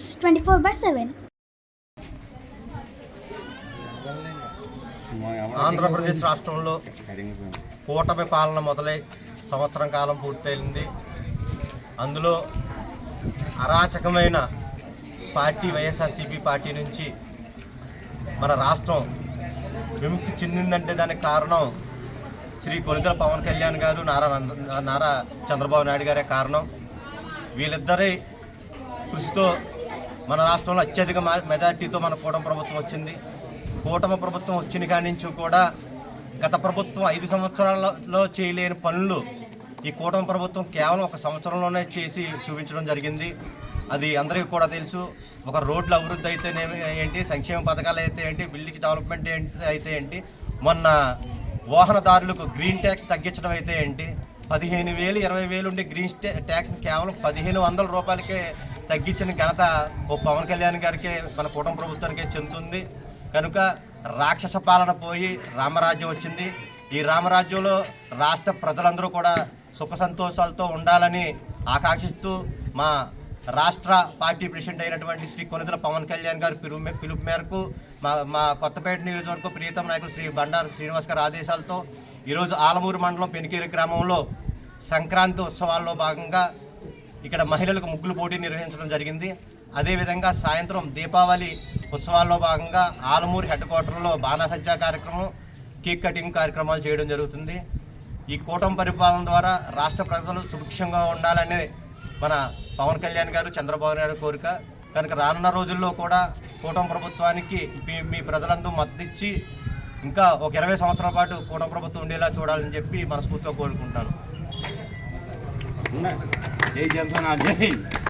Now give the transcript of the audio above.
Twenty seven Andhra Pradesh రాష్ట్రంలో కూటమి పాలన మొదలై సంవత్సరం కాలం పూర్తయింది. అందులో అరాచకమైన పార్టీ వైఎస్ఆర్సీపీ పార్టీ నుంచి మన రాష్ట్రం విముక్తి చెందిందంటే దానికి కారణం శ్రీ కొనిదల పవన్ కళ్యాణ్ గారు నారా నంద- నారా చంద్రబాబు నాయుడు గారే కారణం. వీళ్ళిద్దరి కృషితో మన రాష్ట్రంలో అత్యధిక మెజార్టీతో మన కూటమి ప్రభుత్వం వచ్చింది. కూటమి ప్రభుత్వం వచ్చిన కాడి నుంచి కూడా గత ప్రభుత్వం ఐదు సంవత్సరాలలో చేయలేని పనులు ఈ కూటమి ప్రభుత్వం కేవలం ఒక సంవత్సరంలోనే చేసి చూపించడం జరిగింది. అది అందరికీ కూడా తెలుసు. ఒక రోడ్ల అభివృద్ధి అయితే ఏంటి సంక్షేమ పథకాలు అయితే ఏంటి బిల్డింగ్ డెవలప్మెంట్ ఏంటి అయితే ఏంటి మొన్న వాహనదారులకు గ్రీన్ ట్యాక్స్ తగ్గించడం అయితే ఏంటి పదిహేను వేలు ఇరవై వేలు ఉండే గ్రీన్ ట్యాక్స్ కేవలం పదిహేను వందల రూపాయలకే తగ్గించిన ఘనత ఓ పవన్ కళ్యాణ్ గారికి మన కూటమి ప్రభుత్వానికే చెందుతుంది. కనుక రాక్షస పాలన పోయి రామరాజ్యం వచ్చింది. ఈ రామరాజ్యంలో రాష్ట్ర ప్రజలందరూ కూడా సుఖ సంతోషాలతో ఉండాలని ఆకాంక్షిస్తూ మా రాష్ట్ర పార్టీ ప్రెసిడెంట్ అయినటువంటి శ్రీ కొనిదల పవన్ కళ్యాణ్ గారి పిలుపు పిలుపు మేరకు మా మా కొత్తపేట నియోజకవర్గ ప్రియతమ నాయకులు శ్రీ బండారు శ్రీనివాస్ గారి ఆదేశాలతో ఈరోజు ఆలమూరు మండలం పెనికేరి గ్రామంలో సంక్రాంతి ఉత్సవాల్లో భాగంగా ఇక్కడ మహిళలకు ముగ్గులు పోటీ నిర్వహించడం జరిగింది. అదేవిధంగా సాయంత్రం దీపావళి ఉత్సవాల్లో భాగంగా ఆలమూరు హెడ్ క్వార్టర్లో బాణాసజ్జా కార్యక్రమం కేక్ కటింగ్ కార్యక్రమాలు చేయడం జరుగుతుంది. ఈ కూటమి పరిపాలన ద్వారా రాష్ట్ర ప్రజలు సుభిక్షంగా ఉండాలనే మన పవన్ కళ్యాణ్ గారు చంద్రబాబు నాయుడు కోరిక. కనుక రానున్న రోజుల్లో కూడా కూటమి ప్రభుత్వానికి మీ మీ ప్రజలందరూ మద్దతిచ్చి ఇంకా ఒక ఇరవై సంవత్సరాల పాటు కూటమి ప్రభుత్వం ఉండేలా చూడాలని చెప్పి మనస్ఫూర్తిగా కోరుకుంటాను જય જનસોના જય